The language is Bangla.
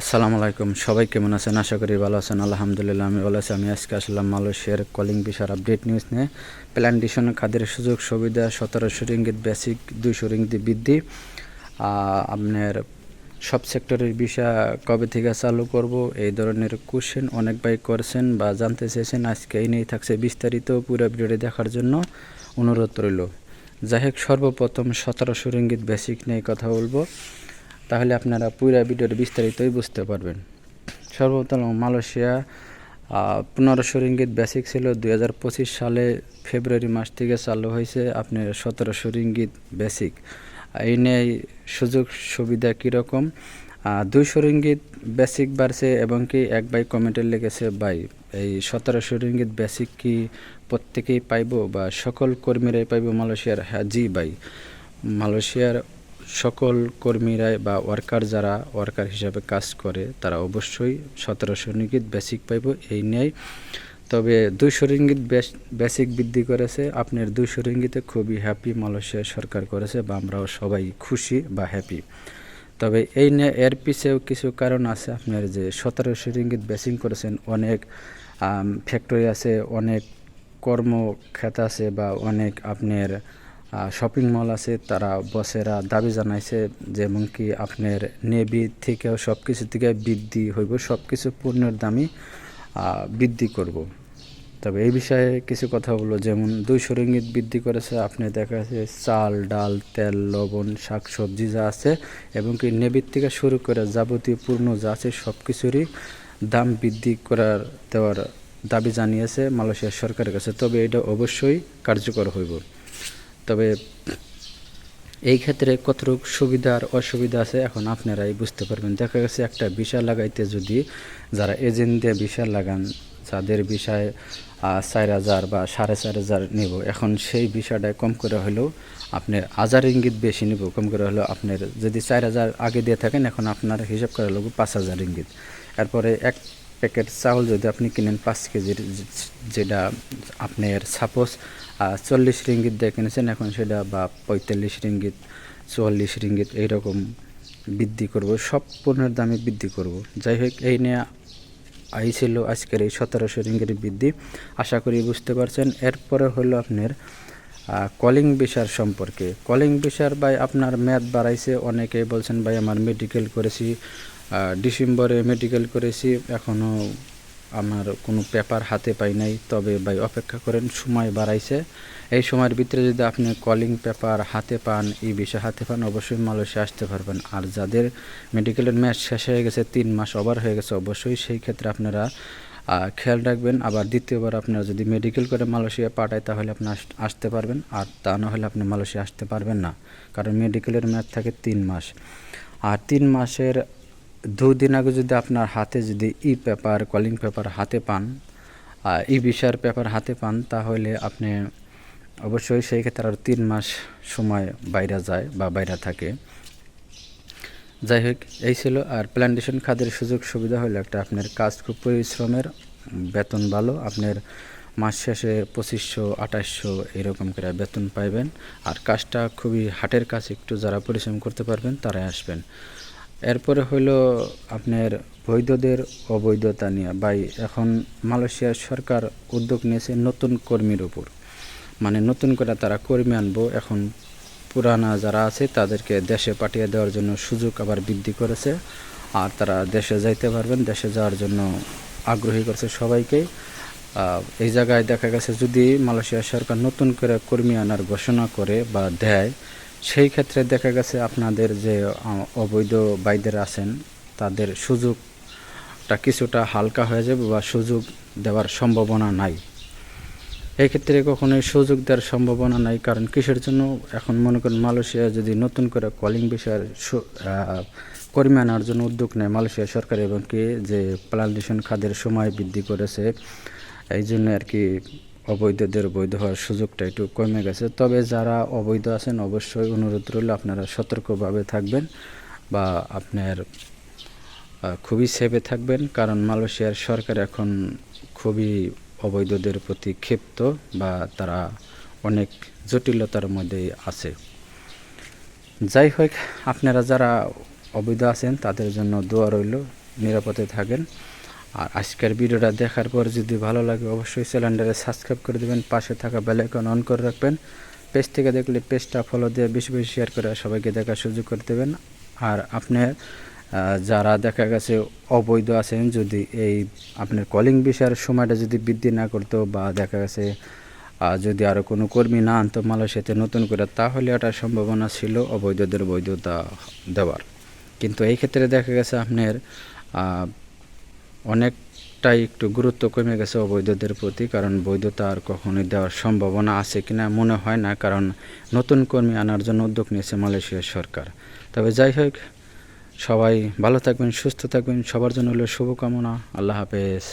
আসসালামু আলাইকুম। সবাই কেমন আছেন? আশা করি ভালো আছেন। আলহামদুলিল্লাহ, আমি ভালো আছি। আমি আজকে আসলাম মালয়েশিয়ার কলিং বিষয়ের আপডেট নিউজ নিয়ে। প্ল্যান্টেশন খাদের সুযোগ সুবিধা, সতেরোশো রিঙ্গিত বেসিক দুইশো রিঙ্গিত বৃদ্ধি। আপনার সব সেক্টরের বিষয় কবে থেকে চালু করব? এই ধরনের কোশ্চেন অনেক ভাই করছেন বা জানতে চেয়েছেন। আজকে এই নিয়েই থাকছে বিস্তারিত পুরো ভিডিওটি দেখার জন্য অনুরোধ রইল। যাই হোক, সর্বপ্রথম সতেরোশো রিঙ্গিত বেসিক নিয়ে কথা বলব। তাহলে আপনারা পুরো ভিডিওর বিস্তারিতই বুঝতে পারবেন। সর্বপ্রথম মালয়েশিয়া পনেরোশো রিঙ্গিত বেসিক ছিল দু হাজার পঁচিশ সালে ফেব্রুয়ারি মাস থেকে চালু হয়েছে আপনার সতেরোশো রিঙ্গিত বেসিক এই নিয়ে সুযোগ সুবিধা কীরকম দুইশো রিঙ্গিত বেসিক বাড়ছে এবং কি এক বাই কমেন্টে লেগেছে বাই এই সতেরোশো রিঙ্গিত বেসিক কি প্রত্যেকেই পাইব বা সকল কর্মীরাই পাইব মালয়েশিয়ার? হ্যাঁ জি বাই মালয়েশিয়ার সকল কর্মীরাই বা ওয়ার্কার যারা ওয়ার্কার হিসাবে কাজ করে, তারা অবশ্যই সতেরোশো রিঙ্গিত বেসিক পাইব, এই নেই তবে দুইশো রিঙ্গিত বেসিক বৃদ্ধি করেছে। আপনার দুইশো রিঙ্গিতে খুবই হ্যাপি মালয়েশিয়া সরকার করেছে বা আমরাও সবাই খুশি বা হ্যাপি তবে এই নিয়ে এর পিছেও কিছু কারণ আছে। আপনার যে সতেরোশো রিঙ্গিত বেসিং করেছেন, অনেক ফ্যাক্টরি আছে, অনেক কর্মক্ষেত আছে বা অনেক আপনার শপিং মল আছে, তারা বসেরা দাবি জানাইছে যেমন কি আপনার নেভি থেকেও সব কিছু থেকে বৃদ্ধি হইব সব কিছু পণ্যের দামই বৃদ্ধি করব। তবে এই বিষয়ে কিছু কথা বলব যেমন দুইশো রিঙ্গিত বৃদ্ধি করেছে, আপনি দেখা যাচ্ছে চাল, ডাল, তেল, লবণ শাক সবজি যা আছে এবং কি নেবির থেকে শুরু করে যাবতীয় পূর্ণ যা আছে সব কিছুরই দাম বৃদ্ধি করার দেওয়ার দাবি জানিয়েছে মালয়েশিয়ার সরকারের কাছে। তবে এটা অবশ্যই কার্যকর হইব। তবে এই ক্ষেত্রে কতটুকু সুবিধা আর অসুবিধা আছে এখন আপনারাই বুঝতে পারবেন। দেখা গেছে একটা বিষয় লাগাইতে যদি যারা এজেন্ট দিয়ে বিষয় লাগান, যাদের বিষয় চার হাজার বা সাড়ে চার হাজার নেব, এখন সেই বিষয়টায় কম করে হলেও আপনার হাজার ইঙ্গিত বেশি নেব, কম করে হলেও আপনার যদি চার হাজার আগে দিয়ে থাকেন, এখন আপনার হিসাব করে হলো পাঁচ হাজার ইঙ্গিত। এরপরে এক প্যাকেট চাউল যদি আপনি কিনেন পাঁচ কেজির যেটা আপনার সাপোজ চল্লিশ রিঙ্গিত দিয়ে কিনেছেন, এখন সেটা বা পঁয়তাল্লিশ রিঙ্গিত, চুয়াল্লিশ রিঙ্গিত এইরকম বৃদ্ধি করব, সব পণ্যের দামে বৃদ্ধি করব। যাই হোক, এই নিয়ে এই ছিল আজকের এই সতেরোশো রিঙ্গিত বৃদ্ধি। আশা করি বুঝতে পারছেন। এরপরে হলো আপনার কলিং বিষার সম্পর্কে। কলিং বিষার ভাই, আপনার ম্যাথ বাড়াইছে, অনেকেই বলছেন, ভাই, আমার মেডিকেল করেছি ডিসেম্বরে মেডিকেল করেছি এখনও আমার কোনো পেপার হাতে পাই নাই। তবে ভাই, অপেক্ষা করেন, সময় বাড়াইছে। এই সময়ের ভিতরে যদি আপনি কলিং পেপার হাতে পান, এই বিষয় হাতে পান, অবশ্যই মালয়েশিয়া আসতে পারবেন। আর যাদের মেডিকেলের ম্যাচ শেষ হয়ে গেছে, তিন মাস ওভার হয়ে গেছে, অবশ্যই সেই ক্ষেত্রে আপনারা খেয়াল রাখবেন। আবার দ্বিতীয়বার আপনারা যদি মেডিকেল করে মালয়েশিয়া পাঠায়, তাহলে আপনি আসতে পারবেন। আর তা না হলে আপনি মালয়েশিয়া আসতে পারবেন না। কারণ মেডিকেলের ম্যাচ থাকে তিন মাস। আর তিন মাসের দুদিন আগে যদি আপনার হাতে যদি ই পেপার কলিং পেপার হাতে পান ই বিষয়ের পেপার হাতে পান, তাহলে আপনি অবশ্যই সেই ক্ষেত্রে আরও তিন মাস সময় বাইরে যায় বা বাইরে থাকে। যাই হোক, এই ছিল আর প্ল্যান্টেশন খাদের সুযোগ সুবিধা হলো একটা আপনার কাজ খুব পরিশ্রমের, বেতন ভালো, আপনার মাস শেষে পঁচিশশো, আঠাশশো এরকম করে বেতন পাইবেন। আর কাজটা খুবই হাটের কাজ, একটু যারা পরিশ্রম করতে পারবেন তারাই আসবেন। এরপরে হলো আপনার বৈধদের অবৈধতা নিয়ে। বাই এখন মালয়েশিয়ার সরকার উদ্যোগ নিয়েছে নতুন কর্মীর উপর। মানে নতুন করে তারা কর্মী আনব, এখন পুরানা যারা আছে, তাদেরকে দেশে পাঠিয়ে দেওয়ার জন্য সুযোগ আবার বৃদ্ধি করেছে। আর তারা দেশে যাইতে পারবেন, দেশে যাওয়ার জন্য আগ্রহী করেছে সবাইকে। এই জায়গায় দেখা গেছে, যদি মালয়েশিয়া সরকার নতুন করে কর্মী আনার ঘোষণা করে বা দেয়, সেই ক্ষেত্রে দেখা গেছে আপনাদের যে অবৈধ বাইদের আছেন, তাদের সুযোগটা কিছুটা হালকা হয়ে যাবে বা সুযোগ দেওয়ার সম্ভাবনা নাই। এই ক্ষেত্রে কখনোই সুযোগ দেওয়ার সম্ভাবনা নাই, কারণ কিসের জন্য? এখন মনে করেন মালয়েশিয়া যদি নতুন করে কলিং বিষয়ের কর্মী আনার জন্য উদ্যোগ নেয় মালয়েশিয়া সরকার এবং কি যে প্লান্টেশন খাদের সময় বৃদ্ধি করেছে, এই জন্য আর কি অবৈধদের বৈধ হওয়ার সুযোগটা একটু কমে গেছে। তবে যারা অবৈধ আছেন, অবশ্যই অনুরোধ রইল আপনারা সতর্কভাবে থাকবেন বা আপনার খুবই সেভে থাকবেন, কারণ মালয়েশিয়ার সরকার এখন খুবই অবৈধদের প্রতি ক্ষিপ্ত বা তারা অনেক জটিলতার মধ্যেই আছে। যাই হোক, আপনারা যারা অবৈধ আছেন, তাদের জন্য দোয়া রইল, নিরাপদে থাকেন। আর আজকের ভিডিওটা দেখার পর যদি ভালো লাগে, অবশ্যই চ্যানেলটাকে সাবস্ক্রাইব করে দেবেন, পাশে থাকা বেল আইকন অন করে রাখবেন। পেজ থেকে দেখলে পেজটা ফলো দিয়ে বেশি বেশি শেয়ার করে সবাইকে দেখার সুযোগ করে দেবেন। আর আপনার যারা দেখা গেছে অবৈধ আছেন, যদি এই আপনার কলিং বিষয়ের সময়টা যদি বৃদ্ধি না করতো বা দেখা গেছে যদি আরও কোনো কর্মী না আনতো মালয়েশিয়াতে নতুন করে, তাহলে এটার সম্ভাবনা ছিল অবৈধদের বৈধতা দেওয়ার। কিন্তু এই ক্ষেত্রে দেখা গেছে আপনার অনেকটাই একটু গুরুত্ব কমে গেছে অবৈধদের প্রতি, কারণ বৈধতা আর কখনোই দেওয়ার সম্ভাবনা আছে কিনা মনে হয় না, কারণ নতুন কর্মী আনার জন্য উদ্যোগ নিয়েছে মালয়েশিয়ার সরকার। তবে যাই হোক সবাই ভালো থাকবেন সুস্থ থাকবেন সবার জন্য হলো শুভকামনা আল্লাহ হাফেজ।